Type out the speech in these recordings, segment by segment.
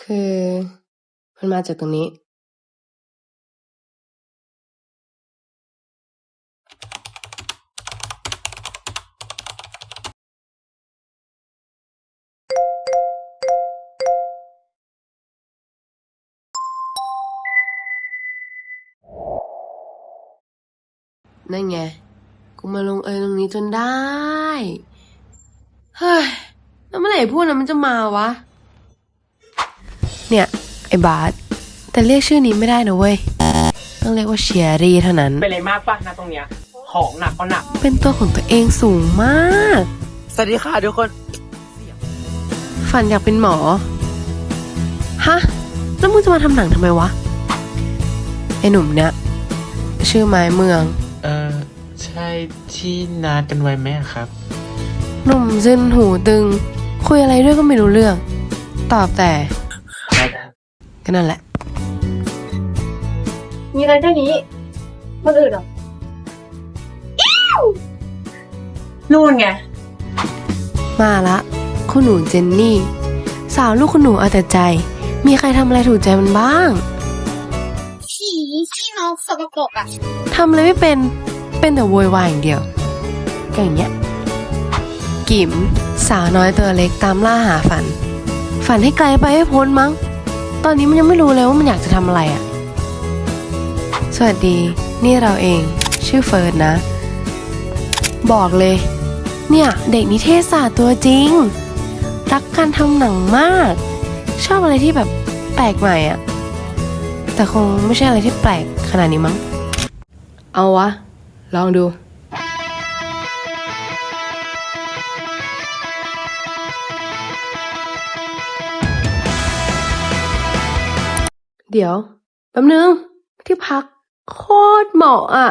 คือมันมาจากตรงนี้นั่นไง กูมาลงเอยตรงนี้จนได้ เฮ้ย แล้วเมื่อไหร่พวกนั้นมันจะมาวะ เนี่ย ไอ้บาสแต่เรียกชื่อนี้ไม่ได้นะเว้ย ต้องเรียกว่าเชียรี่เท่านั้น เป็นอะไรมากป่ะนะตรงเนี้ย ของหนักก็หนัก เป็นตัวของตัวเองสูงมาก สวัสดีค่ะทุกคน ฝันอยากเป็นหมอ ฮะ แล้วมึงจะมาทำหนังทำไมวะ ไอ้หนุ่มเนี่ยชื่อไม้เมือง เออใช่ที่นัดกันไว้ไหมอะครับ หนุ่มซึนหูตึง คุยอะไรด้วยก็ไม่รู้เรื่อง ตอบแต่ ก็นั่นแหละ มีอะไรแค่นี้คนอื่นเหรอนู่นไง มาละคุณหนูเจนนี่ สาวลูกคุณหนูเอาแต่ใจ มีใครทำอะไรถูกใจมันบ้างผีที่น้องสกปรกอะทำอะไรไม่เป็น เป็นแต่โวยวายอย่างเดียวก็อย่างเงี้ย กิมสาวน้อยตัวเล็กตามล่าหาฝัน ฝันให้ไกลไปให้พ้นมั้งต อนนี้มันยังไม่รู้เลยว่ามันอยากจะทำอะไรอะ่ะสวัสดี นี่เราเอง ชื่อเฟิร์นนะ บอกเลย เนี่ยเด็กนิเทศศาสตร์ตัวจริง รักการทำหนังมาก ชอบอะไรที่แบบแปลกใหม่อะ่ะแต่คงไม่ใช่อะไรที่แปลกขนาดนี้มั้ง เอาวะ ลองดู เดี๋ยว แป๊บนึง ที่พักโคตรเหมาะอะ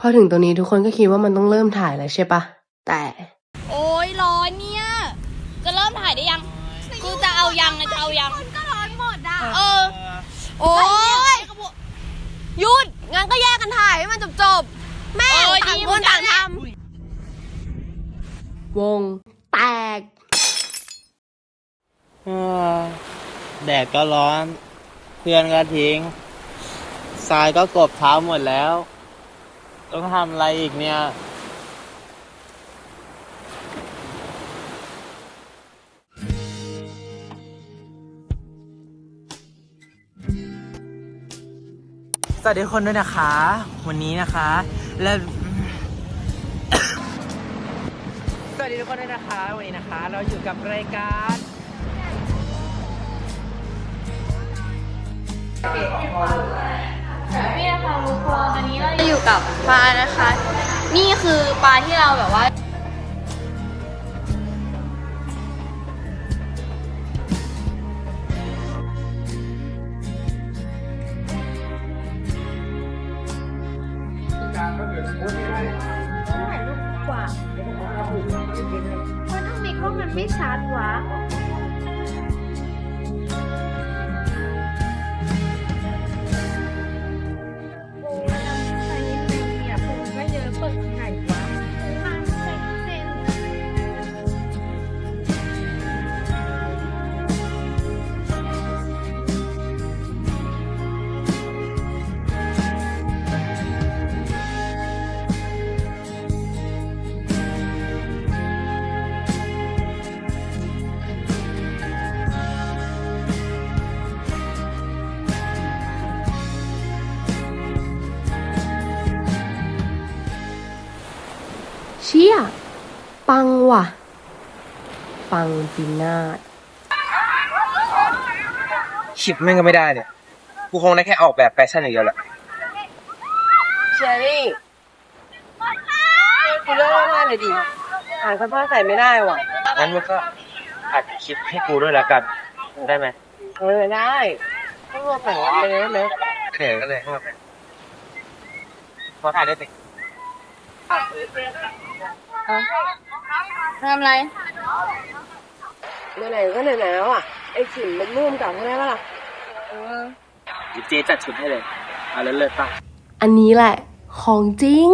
พอถึงตรงนี้ทุกคนก็คิดว่ามันต้องเริ่มถ่ายแล้วใช่ปะ แต่ โอ้ยร้อนเนี่ย จะเริ่มถ่ายได้ยัง กูจะเอายังนะจะเอายังก็ร้อนหมดอะ เออ โอ้ยหยุด งั้นก็แยกกันถ่ายให้มันจบจบๆแม่เออต่างดีคเหมือนนกัน ต่างท วง แตก แดดก็ร้อน เพื่อนก็ทิ้ง ทรายก็กบเท้าหมดแล้ว ต้องทำอะไรอีกเนี่ย สวัสดีคนด้วยนะคะ วันนี้นะคะ และ ส วัสดีทุกคนด้วยนะคะ วันนี้นะคะ เราอยู่กับรายการนี่นะคะทุกคนอันนี้เราอยู่กับปลานะคะ นี่คือปลาที่เราแบบว่า ไม่ชัดวะ ปังว่ะ ปังปีนาศชิปแม่งก็ไม่ได้เนี่ย กูคงได้แค่ออกแบบแฟชั่นอย่างเดียวแหละเชอรี่คุณเลิกมากเลยดิอ่านสภาพใส่ไม่ได้ว่ะ งั้นมึงก็อัดคลิปให้กูด้วยแล้วกัน ได้ไหมเออได้ต้องรอแต่งงานเลยนะเขินก็เลยพอถ่ายได้สิ ทำอะไรไหนๆก็ไหนๆแล้วอะ ไอ้ขิมมันร่วมกับใช่ไหมล่ะเจจัดชุดให้เลย เอาเลิศๆป่ะ อันนี้แหละ ของจริง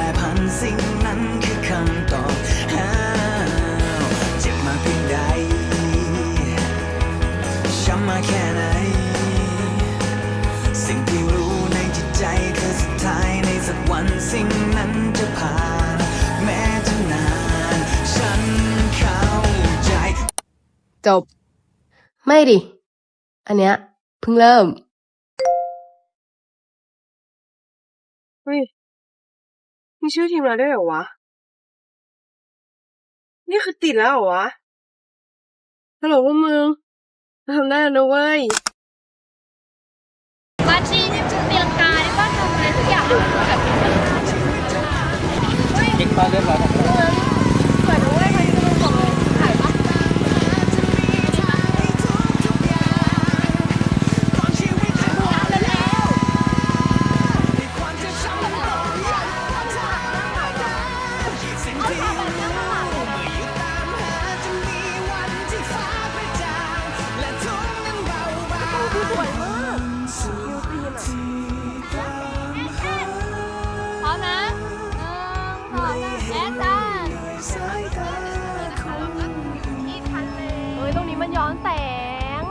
ลพันสิ่งนั้นคือคำตอบอ้าวเจ็บมาเพียงใดช้ำมาแค่ไหน สิ่งที่รู้ในจิตใจคือสุดท้ายในสักวันสิ่งนั้นจะผ่าน แม้จะนาน ฉันเข้าใจ จบ ไม่ดิ อันเนี้ยเพิ่งเริ่มเฮ้ย มีชื่อทีมเราด้วยเหรอวะ นี่คือติดแล้วเหรอวะ ฮัลโหลพวกมึงเราทำได้แล้วนะเว้ยบัชชี่นี่ตีลังกาได้ป่ะทำอะไรทุกอย่างแบบ เช็คข้อเรียบร้อย ร้อนแสง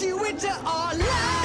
ชีวิตจะอ่อนล้า